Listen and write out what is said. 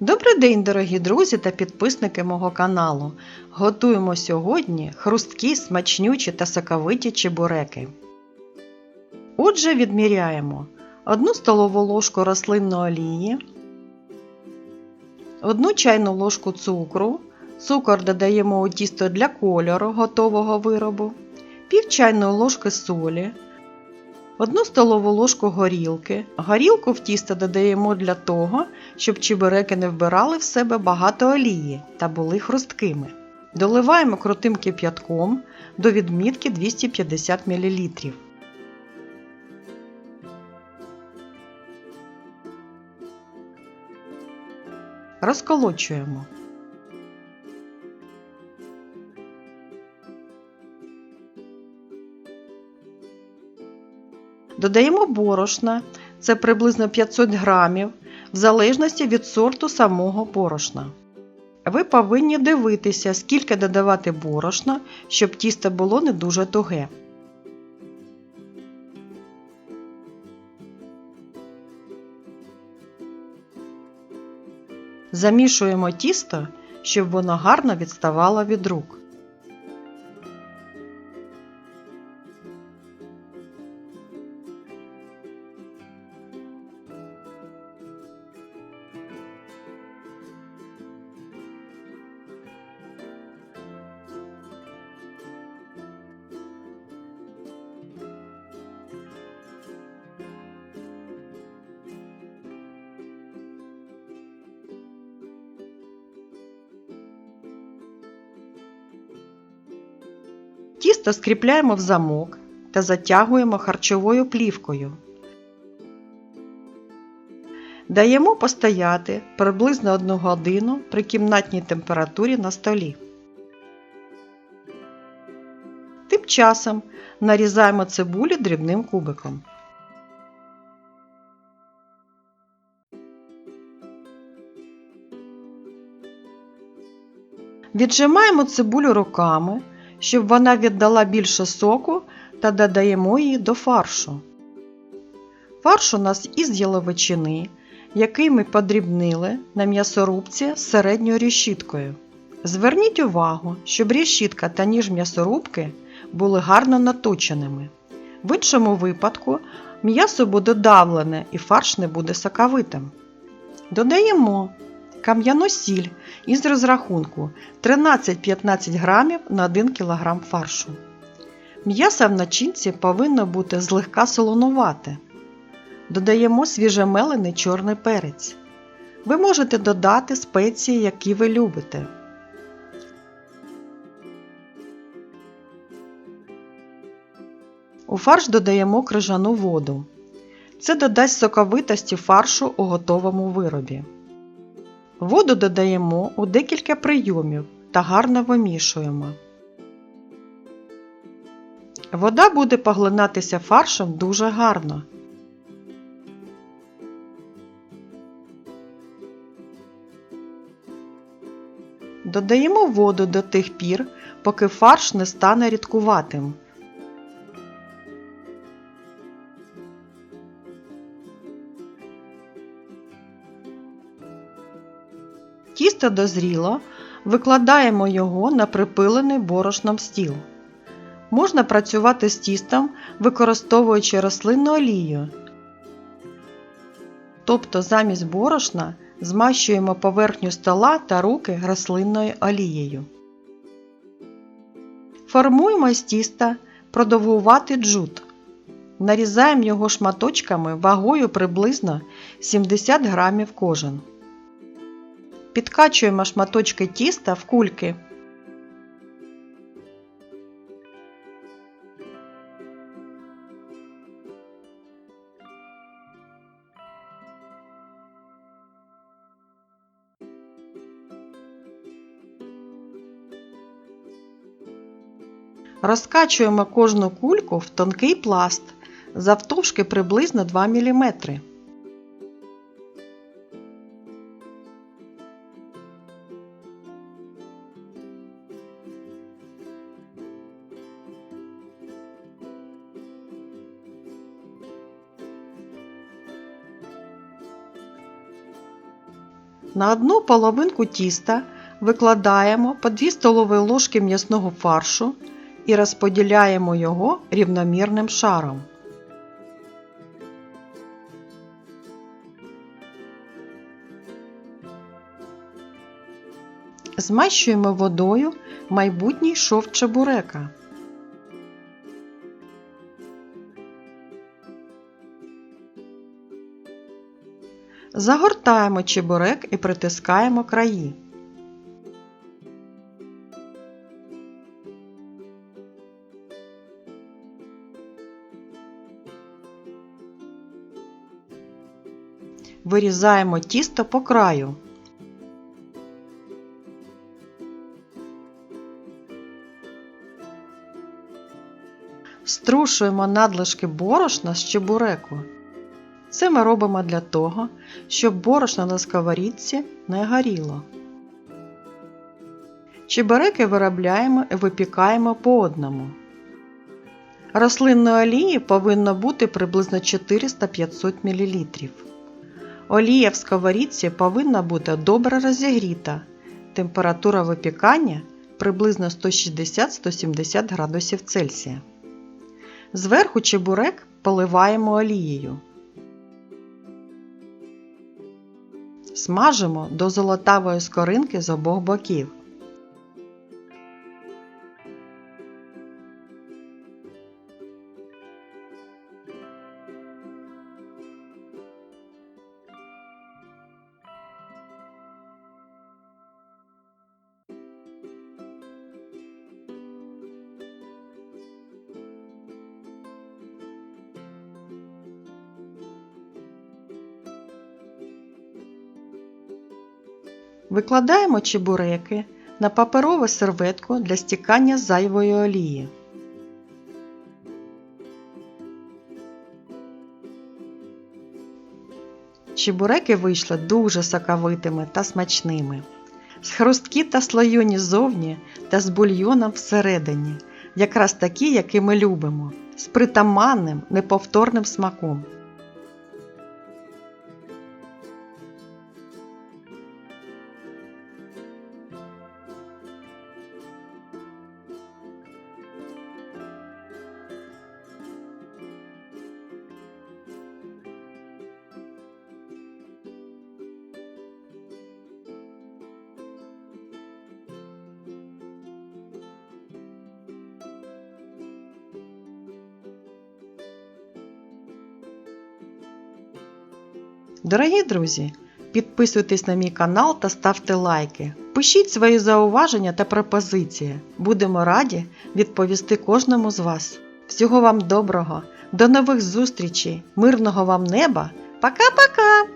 Добрий день, дорогі друзі та підписники мого каналу. Готуємо сьогодні хрусткі, смачнючі та соковиті чебуреки. Отже, відміряємо 1 столову ложку рослинної олії, 1 чайну ложку цукру. Цукор додаємо у тісто для кольору готового виробу, пів чайної ложки солі, 1 столову ложку горілки. Горілку в тісто додаємо для того, щоб чебуреки не вбирали в себе багато олії та були хрусткими. Доливаємо крутим кип'ятком до відмітки 250 мл. Розколочуємо. Додаємо борошна, це приблизно 500 грамів, в залежності від сорту самого борошна. Ви повинні дивитися, скільки додавати борошна, щоб тісто було не дуже туге. Замішуємо тісто, щоб воно гарно відставало від рук. Тісто скріпляємо в замок та затягуємо харчовою плівкою. Даємо постояти приблизно 1 годину при кімнатній температурі на столі. Тим часом нарізаємо цибулю дрібним кубиком. Віджимаємо цибулю руками, щоб вона віддала більше соку та додаємо її до фаршу. Фарш у нас із яловичини, який ми подрібнили на м'ясорубці з середньою решіткою. Зверніть увагу, щоб решітка та ніж м'ясорубки були гарно наточеними. В іншому випадку м'ясо буде давлене і фарш не буде соковитим. Додаємо кам'яну сіль із розрахунку 13-15 грамів на 1 кг фаршу. М'ясо в начинці повинно бути злегка солонувате. Додаємо свіжемелений чорний перець. Ви можете додати спеції, які ви любите. У фарш додаємо крижану воду. Це додасть соковитості фаршу у готовому виробі. Воду додаємо у декілька прийомів та гарно вимішуємо. Вода буде поглинатися фаршем дуже гарно. Додаємо воду до тих пір, поки фарш не стане рідкуватим. Тісто дозріло, викладаємо його на припилений борошном стіл. Можна працювати з тістом, використовуючи рослинну олію. Тобто замість борошна змащуємо поверхню стола та руки рослинною олією. Формуємо з тіста продовгуватий джут. Нарізаємо його шматочками вагою приблизно 70 грамів кожен. Підкачуємо шматочки тіста в кульки. Розкачуємо кожну кульку в тонкий пласт завтовшки приблизно 2 мм. На одну половинку тіста викладаємо по 2 столові ложки м'ясного фаршу і розподіляємо його рівномірним шаром. Змащуємо водою майбутній шов чебурека. Загортаємо чебурек і притискаємо краї. Вирізаємо тісто по краю. Струшуємо надлишки борошна з чебуреку. Це ми робимо для того, щоб борошно на сковорідці не горіло. Чебуреки виробляємо і випікаємо по одному. Рослинної олії повинно бути приблизно 400-500 мл. Олія в сковорідці повинна бути добре розігріта. Температура випікання приблизно 160-170 градусів Цельсія. Зверху чебурек поливаємо олією. Смажимо до золотавої скоринки з обох боків. Викладаємо чебуреки на паперову серветку для стікання зайвої олії. Чебуреки вийшли дуже соковитими та смачними. Хрусткі та слоюні зовні та з бульйоном всередині, якраз такі, які ми любимо, з притаманним неповторним смаком. Дорогі друзі, підписуйтесь на мій канал та ставте лайки. Пишіть свої зауваження та пропозиції. Будемо раді відповісти кожному з вас. Всього вам доброго, до нових зустрічей, мирного вам неба. Пока-пока!